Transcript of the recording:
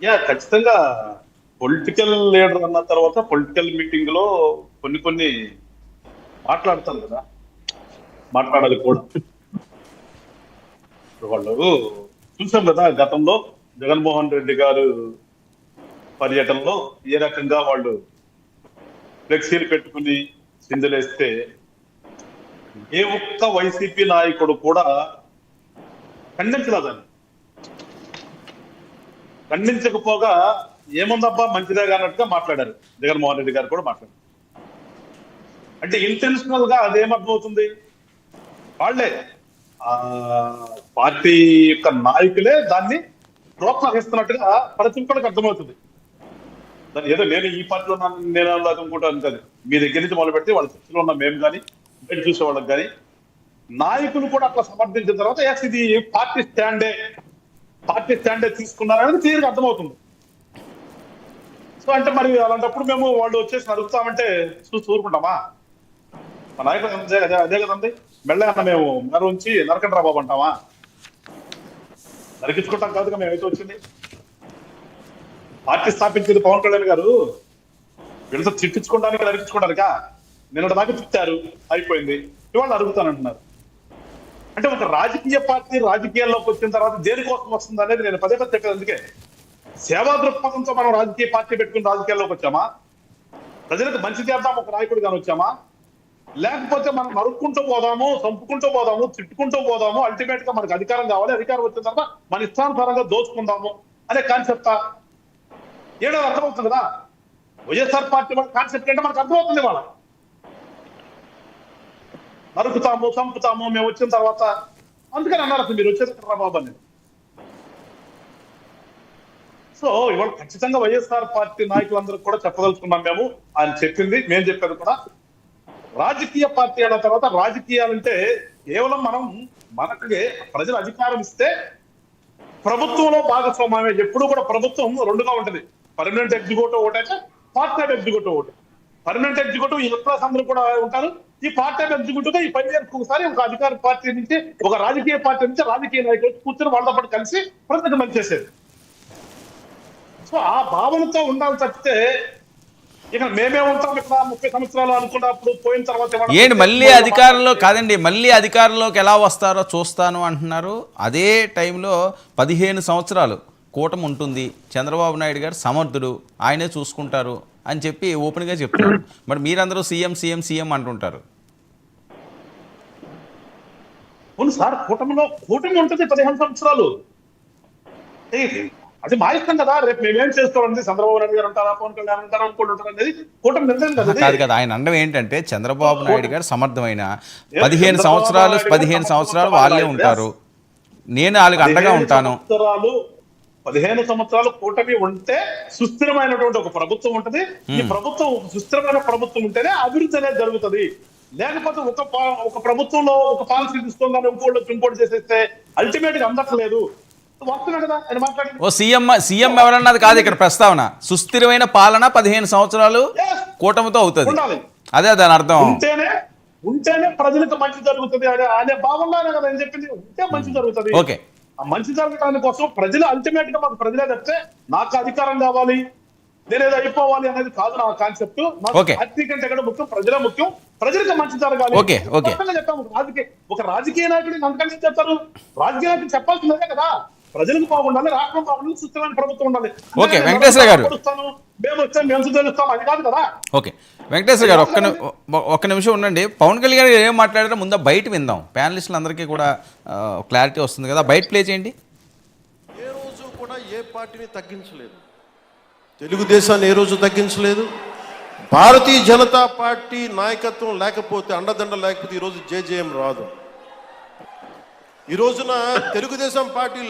Yeah ఖచ్చితంగా political leader అన్న తర్వాత పొలిటికల్ మీటింగ్లో కొన్ని కొన్ని మాట్లాడతారు కదా. మాట్లాడాలి కూడా. వాళ్ళు చూసాం కదా గతంలో జగన్మోహన్ రెడ్డి గారు పర్యటనలో ఏ రకంగా వాళ్ళు ఫ్లెక్సీలు పెట్టుకుని సిందులేస్తే ఏ ఒక్క వైసీపీ నాయకుడు కూడా ఖండించలేదని ఖండించకపోగా ఏముందబ్బా మంచిదే అన్నట్టుగా మాట్లాడారు. జగన్మోహన్ రెడ్డి గారు కూడా మాట్లాడారు. అంటే ఇంటెన్షనల్గా అదేమర్థమవుతుంది వాళ్ళే. ఆ పార్టీ యొక్క నాయకులే దాన్ని ప్రోత్సహిస్తున్నట్టుగా ప్రతి ఒక్కరికి అర్థమవుతుంది. దాన్ని ఏదో నేను ఈ పార్టీలో నేను అనుకుంటాను కాదు మీ దగ్గర నుంచి మొదలు పెడితే వాళ్ళ చర్చలో ఉన్న మేము కానీ బయట చూసే వాళ్ళకి కానీ నాయకులు కూడా అట్లా సమర్థించిన తర్వాత ఎస్ ఇది పార్టీ స్టాండే పార్టీ స్టాండ్ తీసుకున్నారనేది క్లియర్గా అర్థమవుతుంది. సో అంటే మరి అలాంటప్పుడు మేము వాళ్ళు వచ్చేసి అడుగుతామంటే చూసి ఊరుకుంటామా మా నాయకులు అదే కదండి. మెల్లగా మేము మెర ఉంచి నరకండ్రా బాబు అంటామా? నరికించుకుంటాం కాదుగా మేము వచ్చింది. పార్టీ స్థాపించింది పవన్ కళ్యాణ్ గారు. వీళ్ళతో తిట్టించుకోవడానికి నరికించుకోవడానికా నిన్నటి దాకా తిట్టారు. అయిపోయింది. ఇవాళ అడుగుతానంటున్నారు అంటే ఒక రాజకీయ పార్టీ రాజకీయాల్లోకి వచ్చిన తర్వాత దేనికోసం వస్తుంది అనేది నేను పదే పదే చెప్పేది. అందుకే సేవా దృక్పథంతో మనం రాజకీయ పార్టీ పెట్టుకుని రాజకీయాల్లోకి వచ్చామా? ప్రజలకు మంచి చేద్దాం ఒక నాయకుడు కానీ వచ్చామా? లేకపోతే మనం నరుక్కుంటూ పోదాము చంపుకుంటూ పోదాము తిట్టుకుంటూ పోదాము అల్టిమేట్గా మనకు అధికారం కావాలి. అధికారం వచ్చిన తర్వాత మన ఇష్టానుసారంగా దోచుకుందాము అనే కాన్సెప్ట్ ఏడో అర్థమవుతుంది కదా? వైఎస్ఆర్ పార్టీ వాళ్ళ కాన్సెప్ట్ అంటే మనకు అర్థమవుతుంది వాళ్ళ నరుకుతాము చంపుతాము మేము వచ్చిన తర్వాత అందుకని అన్నారు అసలు మీరు వచ్చేది రా బాబు అని. సో ఇవాళ ఖచ్చితంగా వైఎస్ఆర్ పార్టీ నాయకులందరూ కూడా చెప్పదలుచుకున్నాం మేము. ఆయన చెప్పింది మేము చెప్పారు కూడా. రాజకీయ పార్టీ అన్న తర్వాత రాజకీయాలంటే కేవలం మనం మనకి ప్రజలు అధికారం ఇస్తే ప్రభుత్వంలో భాగస్వామ్యమే. ఎప్పుడు కూడా ప్రభుత్వం రెండుగా ఉంటుంది. పర్మనెంట్ ఎగ్జిక్యూటివ్ ఒకటే పార్ట్ టైం ఎగ్జిక్యూటివ్ ఒకటి పర్మనెంట్ ఎగ్జిక్యూటివ్ ఎంప్లాయస్ అందరూ కూడా ఉంటారు. ఈ పార్ట్ టైం ఎగ్జిక్యూటివ్గా ఈ పది ఇయర్స్ ఒకసారి ఒక అధికార పార్టీ నుంచి ఒక రాజకీయ పార్టీ నుంచి రాజకీయ నాయకులు కూర్చొని వాళ్ళతో పాటు కలిసి ప్రజలకు మంచి చేసేది. సో ఆ భావనతో ఉండాలి తప్పితే ఇక మేమే ఉంటాం ఇక్కడ ముప్పై సంవత్సరాలు అనుకున్నప్పుడు పోయిన తర్వాత ఏంటి? మళ్ళీ అధికారంలో కాదండి మళ్ళీ అధికారంలోకి ఎలా వస్తారో చూస్తాను అంటున్నారు. అదే టైంలో పదిహేను సంవత్సరాలు కూటమి ఉంటుంది. చంద్రబాబు నాయుడు గారు సమర్థుడు. ఆయనే చూసుకుంటారు అని చెప్పి ఓపెన్గా చెప్తారు మరి మీరందరూ సీఎం సీఎం సీఎం అంటుంటారు. అవును సార్ కూటమిలో కూటమి ఉంటుంది పదిహేను సంవత్సరాలు. అది మా ఇష్టం కదా. రేపు మేమేం చేసుకోవాలండి చంద్రబాబు నాయుడు గారు ఉంటారా పవన్ కళ్యాణ్ ఉంటారా అనుకుంటూ ఉంటారు అనేది కూటమి నిర్ణయం కదా. కాదు కదా ఆయన అండం ఏంటంటే చంద్రబాబు నాయుడు గారు సమర్థమైన పదిహేను సంవత్సరాలు పదిహేను సంవత్సరాలు వాళ్ళే. ఉంటారు. నేను వాళ్ళకి అండగా ఉంటాను. పదిహేను సంవత్సరాలు కూటమి ఉంటే సుస్థిరమైనటువంటి ఒక ప్రభుత్వం ఉంటది. ఈ ప్రభుత్వం ఒక సుస్థిరమైన ప్రభుత్వం ఉంటేనే అభివృద్ధి అనేది జరుగుతుంది. లేకపోతే ఒక ఒక ప్రభుత్వంలో ఒక పాలసీ తీసుకోగానే వచ్చి ఇంకోటి చేసేస్తే అల్టిమేట్గా అందట్లేదు. ఓ సీఎం సీఎం ఎవరన్నది కాదు ఇక్కడ ప్రస్తావన. సుస్థిరమైన పాలన పదిహేను సంవత్సరాలు. కూటమితో అవుతుంది. అదే దాని అర్థం. ఉంటేనే ఉంటేనే ప్రజలకు మంచి జరుగుతుంది అనే భావనలోనే కదా నేను చెప్పింది. ఉంటే మంచి జరుగుతుంది. ఓకే. మంచి జరగడానికి కోసం ప్రజలు అల్టిమేట్గా మాకు ప్రజలే చెప్తే నాకు అధికారం కావాలి నేనేదో అయిపోవాలి అనేది కాదు నా కాన్సెప్ట్. పార్టీ కంటే కూడా ముఖ్యం ప్రజలే ముఖ్యం. ప్రజలకు మంచి జరగాలి. చెప్తాము రాజకీయ ఒక రాజకీయ నాయకుడిని అందుకని చెప్తారు రాజకీయ నాయకుడు చెప్పాల్సిందే కదా. ప్రజలకు బాగుండాలి రాష్ట్రం బాగుండాలి సుస్థిరమైన ప్రభుత్వం ఉండాలి. Okay, వెంకటేశ్వర గారు. మేము వచ్చాం మేము తెలుస్తాం అది కాదు కదా. ఓకే. వెంకటేశ్వర గారు ఒక్క ఒక్క నిమిషం ఉండండి. పవన్ కళ్యాణ్ గారు ఏం మాట్లాడారో ముందు బయట విందాం. ప్యానలిస్టులందరికీ కూడా క్లారిటీ వస్తుంది కదా. బయట ప్లే చేయండి. ఏ రోజు కూడా ఏ పార్టీని తగ్గించలేదు. తెలుగుదేశాన్ని ఏ రోజు తగ్గించలేదు. భారతీయ జనతా పార్టీ నాయకత్వం లేకపోతే అండదండ లేకపోతే ఈరోజు జేజేఎం రాదు. ఈ రోజున తెలుగుదేశం పార్టీ